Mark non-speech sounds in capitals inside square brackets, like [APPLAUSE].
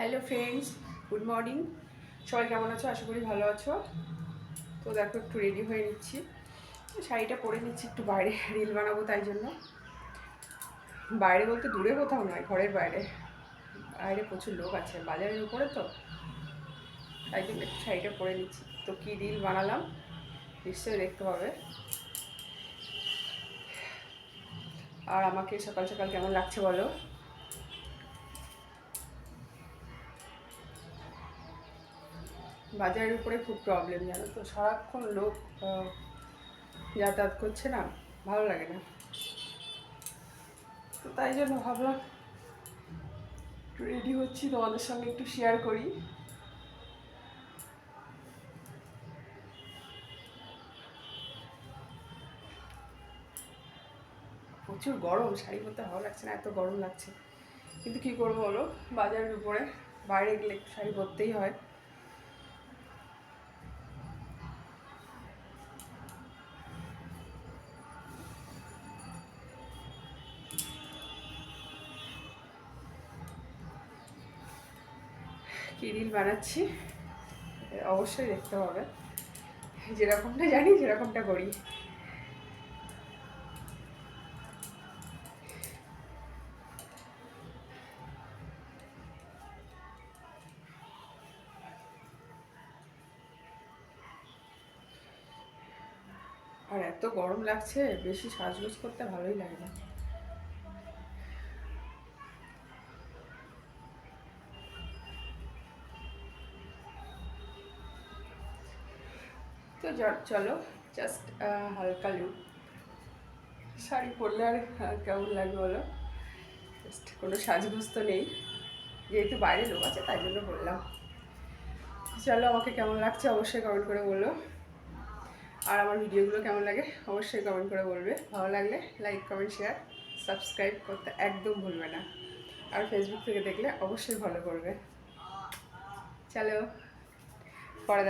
Hello friends good morning সবাই কেমন আছো? আশা করি ভালো আছো। তো দেখো, একটু রেডি হয়ে নিচ্ছি। শাড়িটা পরে নিচ্ছি, একটু বাইরে [LAUGHS] রিল বানাবো তাই জন্য। বাইরে বলতে দূরে কোথাও নয়, ঘরের বাইরে। বাইরে প্রচুর লোক আছে, বাজারের উপরে তো। তাই জন্য একটু শাড়িটা পরে নিচ্ছি। তো কী রিল বানালাম? নিশ্চয়ই দেখতে পাবে। আর আমাকে সকাল সকাল কেমন লাগছে বলো? বাজারের উপরে খুব প্রবলেম জানো তো? সারাক্ষণ লোক যাতায়াত করছে না, ভালো লাগে না। তো তাই জন্য ভাবলাম, একটু রেডি হচ্ছি, তোমাদের সঙ্গে একটু শেয়ার করি। প্রচুর গরম, শাড়ি পরতে ভালো লাগছে না, এত গরম লাগছে। কিন্তু কি করব বলো? বাজারের উপরে, বাইরে গেলে একটু শাড়ি পরতেই হয়। কি রিল বানাচ্ছি অবশ্যই দেখতে হবে। যেরকমটা জানি, সেরকমটা করি। আর এত গরম লাগছে, বেশি সাজগোজ করতে ভালোই লাগে না। তো চলো জাস্ট হালকা লুক। শাড়ি পরলে আর কেমন লাগবে বলো? জাস্ট কোনো সাজগোজ তো নেই। যেহেতু বাইরে লোক আছে, তাই জন্য বললাম। চলো, আমাকে কেমন লাগছে অবশ্যই কমেন্ট করে বলো। আর আমার ভিডিওগুলো কেমন লাগে অবশ্যই কমেন্ট করে বলবে। ভালো লাগলে লাইক কমেন্ট শেয়ার সাবস্ক্রাইব করতে একদম ভুলবে না। আর ফেসবুক থেকে দেখলে অবশ্যই ভালো করবে। চলো, পরে